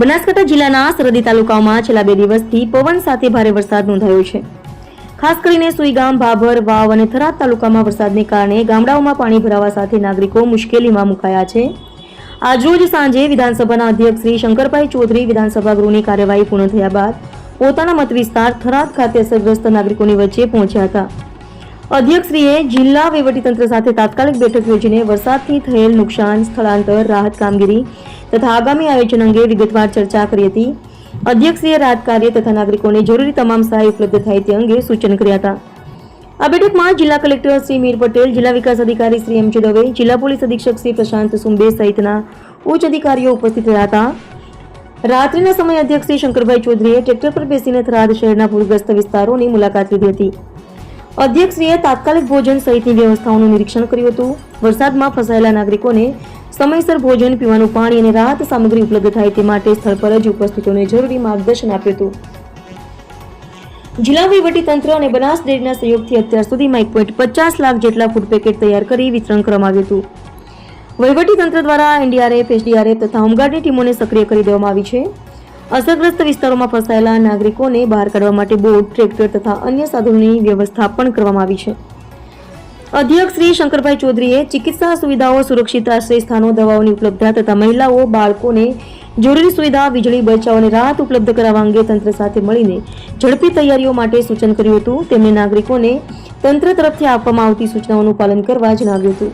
બનાસકાંઠા જિલ્લાના સરહદી તાલુકાઓમાં છેલ્લા બે દિવસથી પવન સાથે ભારે વરસાદ નોંધાયો છે. ખાસ કરીને સુઈગામ, ભાભર, વાવ અને થરાદ તાલુકામાં વરસાદને કારણે ગામડાઓમાં પાણી ભરાવા સાથે નાગરિકો મુશ્કેલીમાં મુકાયા છે. આજરોજ સાંજે વિધાનસભાના અધ્યક્ષ શ્રી શંકરભાઈ ચૌધરી વિધાનસભા ગૃહની કાર્યવાહી પૂર્ણ થયા બાદ પોતાના મત વિસ્તાર થરાદ ખાતે અસરગ્રસ્ત નાગરિકોની વચ્ચે પહોંચ્યા હતા. અધ્યક્ષશ્રીએ જિલ્લા વહીવટીતંત્ર સાથે તાત્કાલિક બેઠક યોજીને વરસાદથી થયેલ નુકસાન, સ્થળાંતર, રાહત કામગીરી તથા આગામી આયોજન અંગે વિગતવાર ચર્ચા કરી હતી. અધ્યક્ષશ્રીએ રાહત કાર્ય તથા નાગરિકોને જરૂરી તમામ સહાય ઉપલબ્ધ થાય તે અંગે સૂચન કર્યા હતા. આ બેઠકમાં જિલ્લા કલેક્ટર શ્રી મીર પટેલ, જિલ્લા વિકાસ અધિકારી શ્રી એમ જે દવે, જિલ્લા પોલીસ અધિક્ષક શ્રી પ્રશાંત સુંબે સહિતના ઉચ્ચ અધિકારીઓ ઉપસ્થિત રહ્યા હતા. રાત્રિના સમયે અધ્યક્ષ શ્રી શંકરભાઈ ચૌધરીએ ટ્રેક્ટર પર બેસીને થરાદ શહેરના પૂરગ્રસ્ત વિસ્તારોની મુલાકાત લીધી હતી. અધ્યક્ષશ્રીએ તાત્કાલિક ભોજન સહિતની વ્યવસ્થાઓનું નિરીક્ષણ કર્યું હતું. વરસાદમાં ફસાયેલા નાગરિકોને સમયસર ભોજન પીવાનું પાણી અને રાહત સામગ્રી ઉપલબ્ધ થાય તે માટે સ્થળ પર જ ઉપસ્થિતોને જરૂરી માર્ગદર્શન આપ્યું હતું. જિલ્લા વહીવટી તંત્ર અને બનાસ ડેરીના સહયોગથી અત્યાર સુધીમાં એક પોઈન્ટ પચાસ લાખ જેટલા ફૂડ પેકેટ તૈયાર કરી વિતરણ કરવામાં આવ્યું હતું. વહીવટી તંત્ર દ્વારા એનડીઆરએફ, એસડીઆરએફ તથા હોમગાર્ડની ટીમોને સક્રિય કરી દેવામાં આવી છે. અસરગ્રસ્ત વિસ્તારોમાં ફસાયેલા નાગરિકોને બહાર કાઢવા માટે બોટ, ટ્રેક્ટર તથા અન્ય સાધનોની વ્યવસ્થા પણ કરવામાં આવી છે. અધ્યક્ષ શ્રી શંકરભાઈ ચૌધરીએ ચિકિત્સા સુવિધાઓ, સુરક્ષિત આશ્રય સ્થાનો, દવાઓની ઉપલબ્ધતા તથા મહિલાઓ, બાળકોને જરૂરી સુવિધા, વીજળી બચાવ અને રાહત ઉપલબ્ધ કરાવવા અંગે તંત્ર સાથે મળીને ઝડપી તૈયારીઓ માટે સૂચન કર્યું હતું. તેમણે નાગરિકોને તંત્ર તરફથી આપવામાં આવતી સૂચનાઓનું પાલન કરવા જણાવ્યું હતું.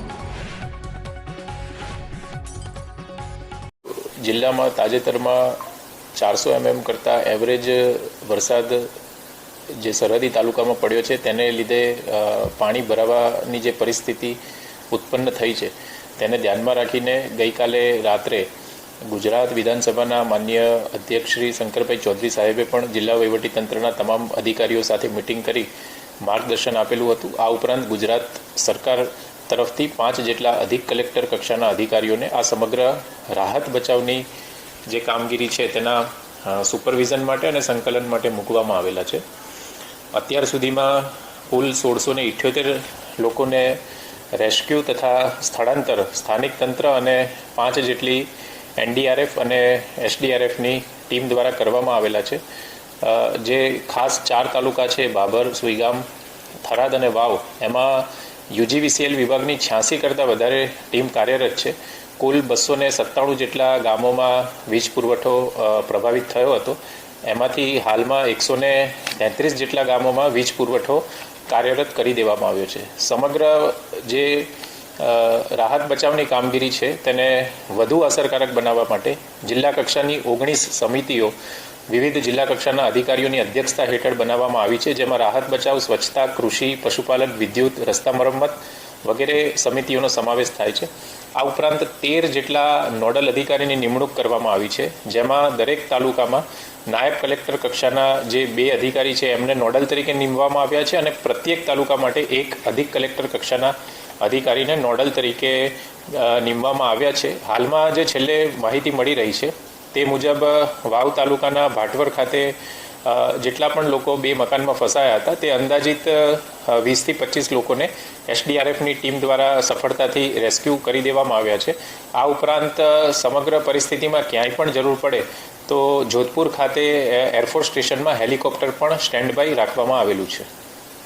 જિલ્લામાં તાજેતરમાં ચારસો એમએમ કરતાં એવરેજ વરસાદ જે સરહદી તાલુકામાં પડ્યો છે, તેને લીધે પાણી ભરાવાની જે પરિસ્થિતિ ઉત્પન્ન થઈ છે, તેને ધ્યાનમાં રાખીને ગઈકાલે રાત્રે ગુજરાત વિધાનસભાના માન્ય અધ્યક્ષ શ્રી શંકરભાઈ ચૌધરી સાહેબે પણ જિલ્લા વહીવટીતંત્રના તમામ અધિકારીઓ સાથે મિટિંગ કરી માર્ગદર્શન આપેલું હતું. આ ઉપરાંત ગુજરાત સરકાર તરફથી પાંચ જેટલા અધિક કલેક્ટર કક્ષાના અધિકારીઓને આ સમગ્ર રાહત બચાવની જે કામગીરી છે તેના સુપરવિઝન માટે અને સંકલન માટે મૂકવામાં આવેલા છે. અત્યાર સુધીમાં કુલ સોળસો ને ઇઠ્યોતેર લોકોને રેસ્ક્યુ તથા સ્થળાંતર, સ્થાનિક તંત્ર અને પાંચ જેટલી એનડીઆરએફ અને એસડીઆરએફની ટીમ દ્વારા કરવામાં આવેલા છે. જે ખાસ ચાર તાલુકા છે, બાબર, સુઈગામ, થરાદ અને વાવ, એમાં યુજીવીસીએલ વિભાગની છ્યાસી કરતાં વધારે ટીમ કાર્યરત છે. કુલ બસો ને સત્તાણું જેટલા ગામોમાં વીજ પુરવઠો પ્રભાવિત થયો હતો. એમાંથી હાલમાં એકસો ને તેત્રીસ જેટલા ગામોમાં વીજ પુરવઠો કાર્યરત કરી દેવામાં આવ્યો છે. સમગ્ર જે રાહત બચાવની કામગીરી છે, તેને વધુ અસરકારક બનાવવા માટે જિલ્લા કક્ષાની ઓગણીસ સમિતિઓ, વિવિધ જિલ્લા કક્ષાના અધિકારીઓની અધ્યક્ષતા હેઠળ બનાવવામાં આવી છે, જેમાં રાહત બચાવ, સ્વચ્છતા, કૃષિ, પશુપાલન, વિદ્યુત, રસ્તા મરમ્મત વગેરે સમિતિઓનો સમાવેશ થાય છે. આ ઉપરાંત તેર જેટલા નોડલ અધિકારીની નિમણૂક કરવામાં આવી છે, જેમાં દરેક તાલુકામાં નાયબ કલેક્ટર કક્ષાના જે બે અધિકારી છે, એમને નોડલ તરીકે નીમવામાં આવ્યા છે અને પ્રત્યેક તાલુકા માટે એક અધિક કલેક્ટર કક્ષાના અધિકારીને નોડલ તરીકે નીમવામાં આવ્યા છે. હાલમાં જે છેલ્લે માહિતી મળી રહી છે, તે મુજબ, વાવ તાલુકાના ભાટવર ખાતે જેટલા પણ લોકો બે મકાનમાં ફસાયા હતા, તે અંદાજિત વીસથી પચીસ લોકોને એસડીઆરએફની ટીમ દ્વારા સફળતાથી રેસ્ક્યુ કરી દેવામાં આવ્યા છે. આ ઉપરાંત સમગ્ર પરિસ્થિતિમાં ક્યાંય પણ જરૂર પડે તો જોધપુર ખાતે એરફોર્સ સ્ટેશનમાં હેલિકોપ્ટર પણ સ્ટેન્ડ બાય રાખવામાં આવેલું છે.